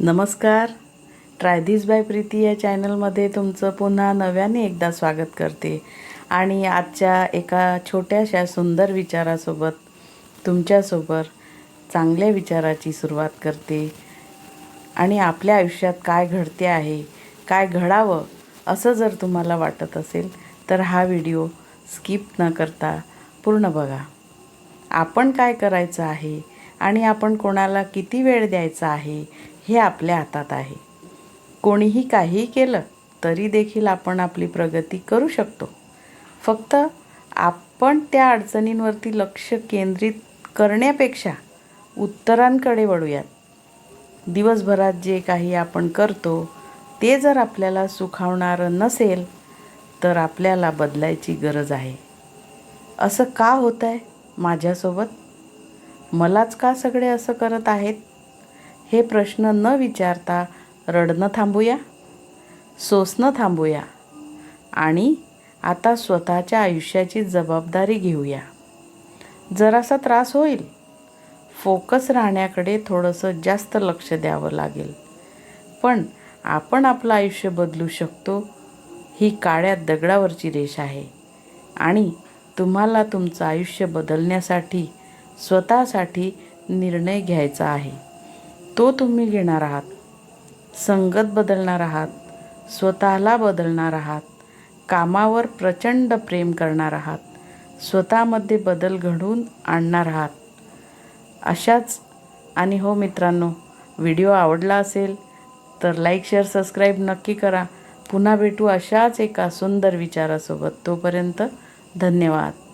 नमस्कार. Try this by Preeti या चॅनलमध्ये तुमचं पुन्हा नव्याने एकदा स्वागत करते. आणि आजच्या एका छोट्याशा सुंदर विचारासोबत तुमच्यासोबत चांगल्या विचाराची सुरुवात करते. आणि आपल्या आयुष्यात काय घडते आहे काय घडावं असं जर तुम्हाला वाटत असेल तर हा व्हिडिओ स्किप न करता पूर्ण बघा. आपण काय करायचं आहे आणि आपण कोणाला किती वेळ द्यायचा आहे हे आपल्या हातात आहे. कोणीही काहीही केलं तरी देखील आपण आपली प्रगती करू शकतो. फक्त आपण त्या अडचणींवरती लक्ष केंद्रित करण्यापेक्षा उत्तरांकडे वळूयात. दिवसभरात जे काही आपण करतो ते जर आपल्याला सुखावणारं नसेल तर आपल्याला बदलायची गरज आहे. असं का होत आहे माझ्यासोबत? मलाच का सगळे असं करत आहेत? हे प्रश्न न विचारता रडणं थांबूया सोसणं थांबूया आणि आता स्वतःच्या आयुष्याची जबाबदारी घेऊया. जरासा त्रास होईल. फोकस राहण्याकडे थोडंसं जास्त लक्ष द्यावं लागेल. पण आपण आपलं आयुष्य बदलू शकतो ही काळ्या दगडावरची रेष आहे आणि तुम्हाला तुमचं आयुष्य बदलण्यासाठी स्वतःसाठी निर्णय घ्यायचा आहे. तो तुम्ही घेणार आहात. संगत बदलणार आहात. स्वतःला बदलणार आहात. कामावर प्रचंड प्रेम करणार आहात. स्वतःमध्ये बदल घडवून आणणार आहात. अशाच आणि हो मित्रांनो व्हिडिओ आवडला असेल तर लाईक शेअर सबस्क्राईब नक्की करा. पुन्हा भेटू अशाच एका सुंदर विचारासोबत. तोपर्यंत धन्यवाद.